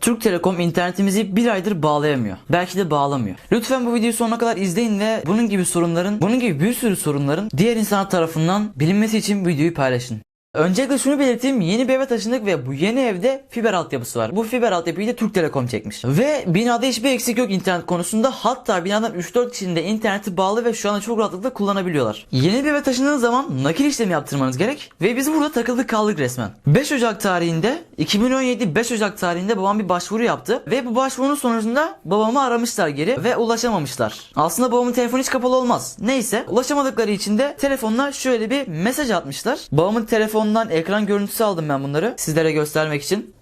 Türk Telekom internetimizi bir aydır bağlayamıyor. Belki de bağlamıyor. Lütfen bu videoyu sonuna kadar izleyin ve bunun gibi sorunların, bunun gibi bir sürü sorunların diğer insanlar tarafından bilinmesi için videoyu paylaşın. Öncelikle şunu belirteyim yeni bir eve taşındık ve bu yeni evde fiber altyapısı var. Bu fiber altyapıyı da Türk Telekom çekmiş. Ve binada hiçbir eksik yok internet konusunda. Hatta binadan 3-4 kişinin de interneti bağlı ve şu anda çok rahatlıkla kullanabiliyorlar. Yeni bir eve taşındığınız zaman nakil işlemi yaptırmanız gerek. Ve biz burada takıldık kaldık resmen. 5 Ocak tarihinde 2017 5 Ocak tarihinde babam bir başvuru yaptı. Ve bu başvurunun sonucunda babamı aramışlar geri ve ulaşamamışlar. Aslında babamın telefonu hiç kapalı olmaz. Neyse ulaşamadıkları için de telefonuna şöyle bir mesaj atmışlar. Babamın telefonundan ekran görüntüsü aldım ben bunları sizlere göstermek için.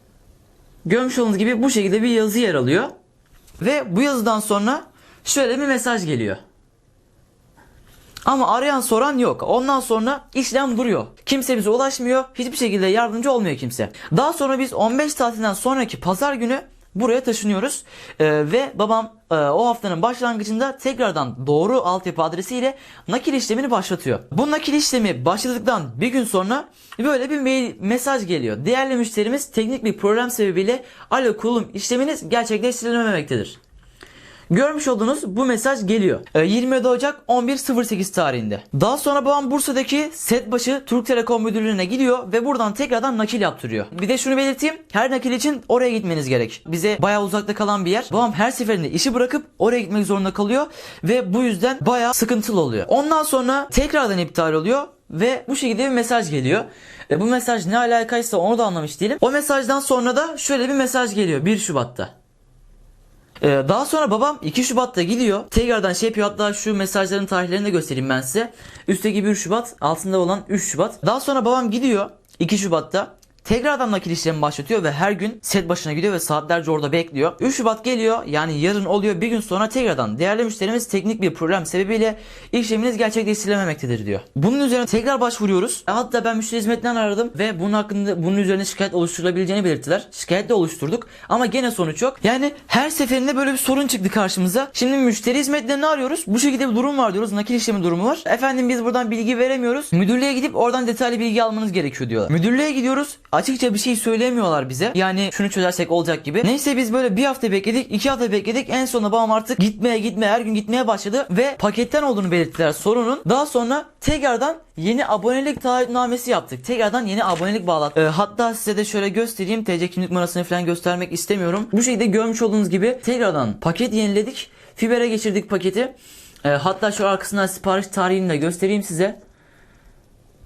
Görmüş olduğunuz gibi bu şekilde bir yazı yer alıyor. Ve bu yazıdan sonra şöyle bir mesaj geliyor. Ama arayan soran yok. Ondan sonra işlem duruyor. Kimse bize ulaşmıyor. Hiçbir şekilde yardımcı olmuyor kimse. Daha sonra biz 15 tatilden sonraki pazar günü buraya taşınıyoruz. Ee, ve babam e, o haftanın başlangıcında tekrardan doğru altyapı adresiyle nakil işlemini başlatıyor. Bu nakil işlemi başladıktan bir gün sonra böyle bir mail mesaj geliyor. Değerli müşterimiz teknik bir problem sebebiyle alo kulum işleminiz gerçekleştirilememektedir. Görmüş olduğunuz bu mesaj geliyor. Ee, 27 Ocak 11.08 tarihinde. Daha sonra babam Bursa'daki Setbaşı Türk Telekom Müdürlüğü'ne gidiyor ve buradan tekrardan nakil yaptırıyor. Bir de şunu belirteyim. Her nakil için oraya gitmeniz gerek. Bize bayağı uzakta kalan bir yer. Babam her seferinde işi bırakıp oraya gitmek zorunda kalıyor ve bu yüzden bayağı sıkıntılı oluyor. Ondan sonra tekrardan iptal oluyor ve bu şekilde bir mesaj geliyor. E, bu mesaj ne alakaysa onu da anlamış değilim. O mesajdan sonra da şöyle bir mesaj geliyor 1 Şubat'ta. Ee, daha sonra babam 2 Şubat'ta gidiyor. Tekrardan şey yapıyor hatta şu mesajların tarihlerini de göstereyim ben size. Üstteki 1 Şubat altında olan 3 Şubat. Daha sonra babam gidiyor 2 Şubat'ta. Tekrardan nakil işlemi başlatıyor ve her gün set başına gidiyor ve saatlerce orada bekliyor. 3 Şubat geliyor yani yarın oluyor bir gün sonra tekrardan değerli müşterimiz teknik bir problem sebebiyle işleminiz gerçekleştirilememektedir diyor. Bunun üzerine tekrar başvuruyoruz. Hatta ben müşteri hizmetinden aradım ve bunun hakkında bunun üzerine şikayet oluşturulabileceğini belirttiler. Şikayet de oluşturduk ama gene sonuç yok. Yani her seferinde böyle bir sorun çıktı karşımıza. Şimdi müşteri hizmetlerini arıyoruz. Bu şekilde bir durum var diyoruz. Nakil işlemi durumu var. Efendim biz buradan bilgi veremiyoruz. Müdürlüğe gidip oradan detaylı bilgi almanız gerekiyor diyorlar. Müdürlüğe gidiyoruz. Açıkça bir şey söylemiyorlar bize. Yani şunu çözersek olacak gibi. Neyse biz böyle bir hafta bekledik, iki hafta bekledik. En sonunda babam artık gitmeye gitmeye her gün gitmeye başladı ve paketten olduğunu belirttiler sorunun. Daha sonra tekrardan yeni abonelik taahhütnamesi yaptık. Tekrardan yeni abonelik bağlat. Ee, hatta size de şöyle göstereyim. TC kimlik numarasını falan göstermek istemiyorum. Bu şekilde görmüş olduğunuz gibi tekrardan paket yeniledik. Fiber'e geçirdik paketi. Ee, hatta şu arkasından sipariş tarihini de göstereyim size.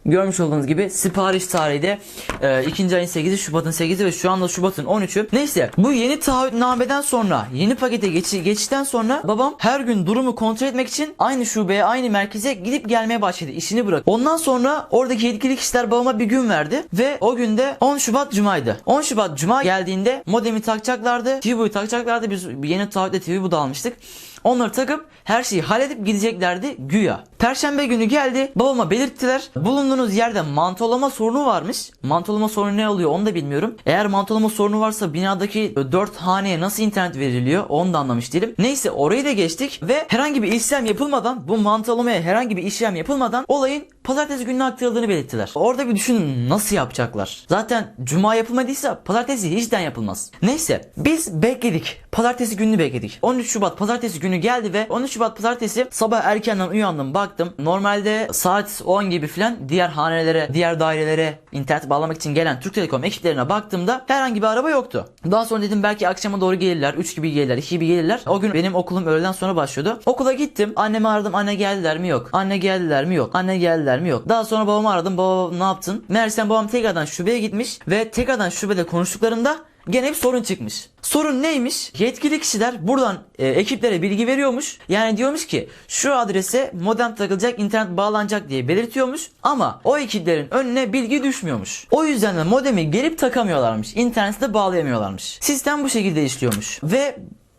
Görmüş olduğunuz gibi sipariş tarihi de e, 2. ayın 8'i Şubat'ın 8'i ve şu anda Şubat'ın 13'ü. Neyse bu yeni taahhütnameden sonra yeni pakete geçi, geçişten sonra babam her gün durumu kontrol etmek için aynı şubeye aynı merkeze gidip gelmeye başladı işini bırak. Ondan sonra oradaki yetkili kişiler babama bir gün verdi ve o günde 10 Şubat Cuma'ydı. 10 Şubat Cuma geldiğinde modemi takacaklardı. TV'yi takacaklardı. Biz yeni taahhütle TV bu da almıştık. Onları takıp her şeyi halledip gideceklerdi güya. Perşembe günü geldi. Babama belirttiler. Bulunduğunuz yerde mantolama sorunu varmış. Mantolama sorunu ne oluyor onu da bilmiyorum. Eğer mantolama sorunu varsa binadaki 4 haneye nasıl internet veriliyor onu da anlamış değilim. Neyse orayı da geçtik ve herhangi bir işlem yapılmadan bu mantolamaya herhangi bir işlem yapılmadan olayın pazartesi gününe aktarıldığını belirttiler. Orada bir düşünün nasıl yapacaklar. Zaten cuma yapılmadıysa pazartesi hiçten yapılmaz. Neyse biz bekledik. Pazartesi gününü bekledik. 13 Şubat pazartesi günü geldi ve 13 Şubat pazartesi sabah erkenden uyandım baktım. Normalde saat 10 gibi filan diğer hanelere, diğer dairelere internet bağlamak için gelen Türk Telekom ekiplerine baktığımda herhangi bir araba yoktu. Daha sonra dedim belki akşama doğru gelirler. 3 gibi gelirler, 2 gibi gelirler. O gün benim okulum öğleden sonra başlıyordu. Okula gittim. Annemi aradım. Anne geldiler mi? Yok. Anne geldiler mi? Yok. Anne geldiler mi? Yok. Daha sonra babamı aradım. Baba ne yaptın? Meğersem babam tekrardan şubeye gitmiş ve tekrardan şubede konuştuklarında Gene bir sorun çıkmış. Sorun neymiş? Yetkili kişiler buradan e, ekiplere bilgi veriyormuş. Yani diyormuş ki şu adrese modem takılacak, internet bağlanacak diye belirtiyormuş. Ama o ekiplerin önüne bilgi düşmüyormuş. O yüzden de modemi gelip takamıyorlarmış. İnterneti de bağlayamıyorlarmış. Sistem bu şekilde işliyormuş. Ve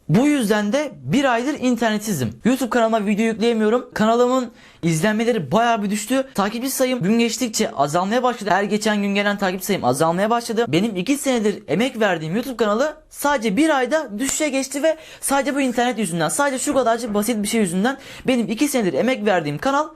bu yüzden de bir aydır internetsizim. YouTube kanalıma video yükleyemiyorum. Kanalımın izlenmeleri bayağı bir düştü. Takipçi sayım gün geçtikçe azalmaya başladı. Her geçen gün gelen takipçi sayım azalmaya başladı. Benim 2 senedir emek verdiğim YouTube kanalı sadece bir ayda düşüşe geçti ve sadece bu internet yüzünden, sadece şu kadarcık basit bir şey yüzünden benim 2 senedir emek verdiğim kanal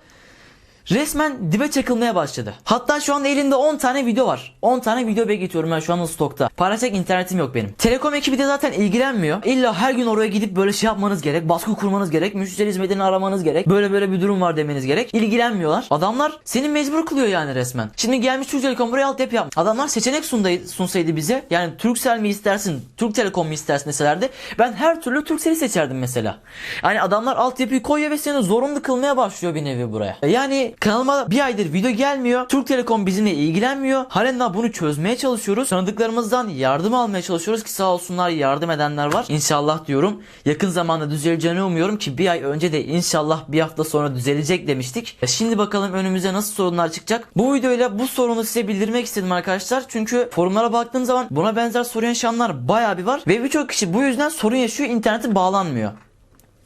resmen dibe çakılmaya başladı. Hatta şu anda elinde 10 tane video var. 10 tane video bekletiyorum ben şu anda stokta. Paylaşacak internetim yok benim. Telekom ekibi de zaten ilgilenmiyor. İlla her gün oraya gidip böyle şey yapmanız gerek. Baskı kurmanız gerek. Müşteri hizmetini aramanız gerek. Böyle böyle bir durum var demeniz gerek. İlgilenmiyorlar. Adamlar seni mecbur kılıyor yani resmen. Şimdi gelmiş Türk Telekom buraya altyapı yapmış. Adamlar seçenek sundaydı, sunsaydı bize. Yani Turkcell mi istersin, Türk Telekom mu istersin deselerdi. Ben her türlü Turkcell'i seçerdim mesela. Yani adamlar altyapıyı koyuyor ve seni zorunlu kılmaya başlıyor bir nevi buraya. Yani kanalıma bir aydır video gelmiyor. Türk Telekom bizimle ilgilenmiyor. Halen daha bunu çözmeye çalışıyoruz. Tanıdıklarımızdan yardım almaya çalışıyoruz ki sağ olsunlar yardım edenler var. İnşallah diyorum. Yakın zamanda düzeleceğini umuyorum ki bir ay önce de inşallah bir hafta sonra düzelecek demiştik. Şimdi bakalım önümüze nasıl sorunlar çıkacak. Bu videoyla bu sorunu size bildirmek istedim arkadaşlar. Çünkü forumlara baktığım zaman buna benzer sorun yaşayanlar bayağı bir var. Ve birçok kişi bu yüzden sorun yaşıyor. interneti bağlanmıyor.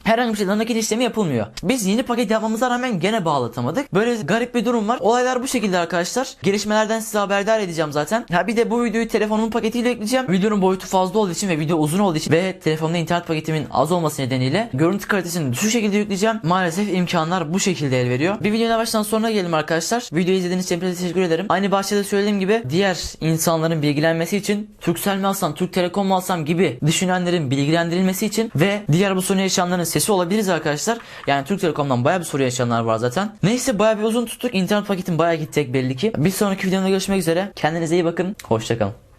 Herhangi bir şeyden nakit işlemi yapılmıyor. Biz yeni paket yapmamıza rağmen gene bağlatamadık. Böyle garip bir durum var. Olaylar bu şekilde arkadaşlar. Gelişmelerden size haberdar edeceğim zaten. Ha bir de bu videoyu telefonumun paketiyle ekleyeceğim. Videonun boyutu fazla olduğu için ve video uzun olduğu için ve telefonda internet paketimin az olması nedeniyle görüntü kalitesini düşük şekilde yükleyeceğim. Maalesef imkanlar bu şekilde el veriyor. Bir videonun baştan sonuna gelelim arkadaşlar. Videoyu izlediğiniz için teşekkür ederim. Aynı başta söylediğim gibi diğer insanların bilgilenmesi için Turkcell mi alsam, Türk Telekom mu alsam gibi düşünenlerin bilgilendirilmesi için ve diğer bu sorunu yaşayanların sesi olabiliriz arkadaşlar. Yani Türk Telekom'dan bayağı bir soru yaşayanlar var zaten. Neyse bayağı bir uzun tuttuk. İnternet paketim bayağı gidecek belli ki. Bir sonraki videomda görüşmek üzere. Kendinize iyi bakın. Hoşçakalın.